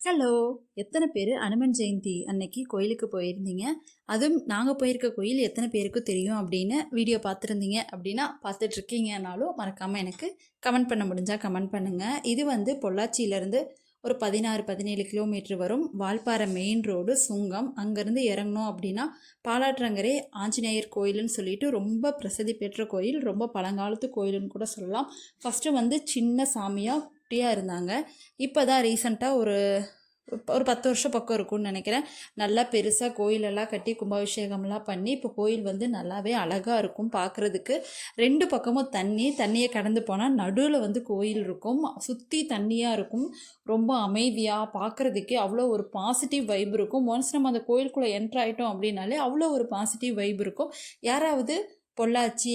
Hello எத்தனை பேர் அனுமன் ஜெயந்தி அன்னைக்கு கோயிலுக்கு போயிருந்தீங்க? அதுவும் நாங்கள் போயிருக்க கோயில் எத்தனை பேருக்கு தெரியும் அப்படின்னு வீடியோ பார்த்துருந்தீங்க அப்படின்னா பார்த்துட்ருக்கீங்கனாலும் மறக்காமல் எனக்கு கமெண்ட் பண்ண முடிஞ்சால் கமெண்ட் பண்ணுங்கள் இது வந்து பொள்ளாச்சியிலேருந்து ஒரு பதினாறு பதினேழு கிலோமீட்டர் வரும். வால்பாறை மெயின் ரோடு சுங்கம். அங்கேருந்து இறங்கணும் அப்படின்னா பாலாற்றங்கரை ஆஞ்சநேயர் கோயிலுன்னு சொல்லிட்டு ரொம்ப பிரசித்தி பெற்ற கோயில் ரொம்ப பழங்காலத்து கோயிலுன்னு கூட சொல்லலாம். ஃபஸ்ட்டு வந்து சின்ன சாமியாக குட்டியாக இருந்தாங்க. இப்போ தான் ரீசண்டாக ஒரு ஒரு பத்து வருஷம் பக்கம் இருக்கும்னு நினைக்கிறேன். நல்லா பெருசாக கோயிலெல்லாம் கட்டி கும்பாபிஷேகம்லாம் பண்ணி இப்போ கோயில் வந்து நல்லாவே அழகாக இருக்கும் பார்க்குறதுக்கு ரெண்டு பக்கமும் தண்ணி தண்ணியை கடந்து போனால் நடுவில் வந்து கோயில் இருக்கும். சுற்றி தண்ணியாக இருக்கும். ரொம்ப அமைதியாக பார்க்குறதுக்கே அவ்வளோ ஒரு பாசிட்டிவ் வைப் இருக்கும். ஒன்ஸ் நம்ம அந்த கோயிலுக்குள்ளே என்ட்ரு ஆகிட்டோம் அப்படின்னாலே அவ்வளோ ஒரு பாசிட்டிவ் வைப் இருக்கும். யாராவது பொள்ளாச்சி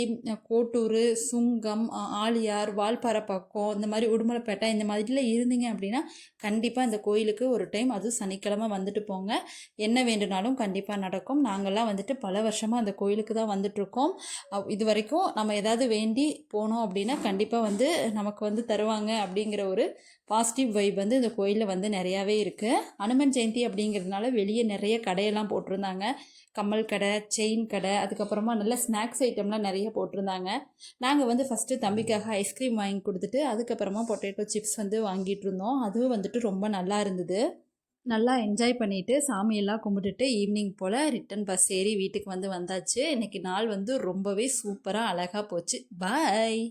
கோட்டூர் சுங்கம் ஆலியார் வால்பாறை பக்கம் இந்த மாதிரி உடுமலைப்பேட்டை இந்த மாதிரிலாம் இருந்தீங்க அப்படின்னா கண்டிப்பாக இந்த கோயிலுக்கு ஒரு டைம் அதுவும் சனிக்கிழமை வந்துட்டு போங்க. என்ன வேண்டுனாலும் கண்டிப்பாக நடக்கும். நாங்கள்லாம் வந்துட்டு பல வருஷமாக அந்த கோயிலுக்கு தான் வந்துட்ருக்கோம் இது வரைக்கும் நம்ம ஏதாவது வேண்டி போனோம் அப்படின்னா கண்டிப்பாக வந்து நமக்கு வந்து தருவாங்க அப்படிங்கிற ஒரு பாசிட்டிவ் வைப் வந்து இந்த கோயிலில் வந்து நிறையாவே இருக்குது அனுமன் ஜெயந்தி அப்படிங்கிறதுனால வெளியே நிறைய கடையெல்லாம் போட்டிருந்தாங்க. கம்மல் கடை செயின் கடை அதுக்கப்புறமா நல்ல ஸ்நாக்ஸ் ஐட்டம்லாம் நிறைய போட்டிருந்தாங்க. நாங்கள் வந்து ஃபஸ்ட்டு தம்பிக்காக ஐஸ்கிரீம் வாங்கி கொடுத்துட்டு அதுக்கப்புறமா பொட்டேட்டோ சிப்ஸ் வந்து வாங்கிட்டு இருந்தோம். அதுவும் வந்துட்டு ரொம்ப நல்லா இருந்தது. நல்லா என்ஜாய் பண்ணிவிட்டு சாமியெல்லாம் கும்பிட்டுட்டு ஈவினிங் போல் ரிட்டன் பஸ் ஏறி வீட்டுக்கு வந்து வந்தாச்சு. இன்றைக்கி நாள் வந்து ரொம்பவே சூப்பராக அழகாக போச்சு. பாய்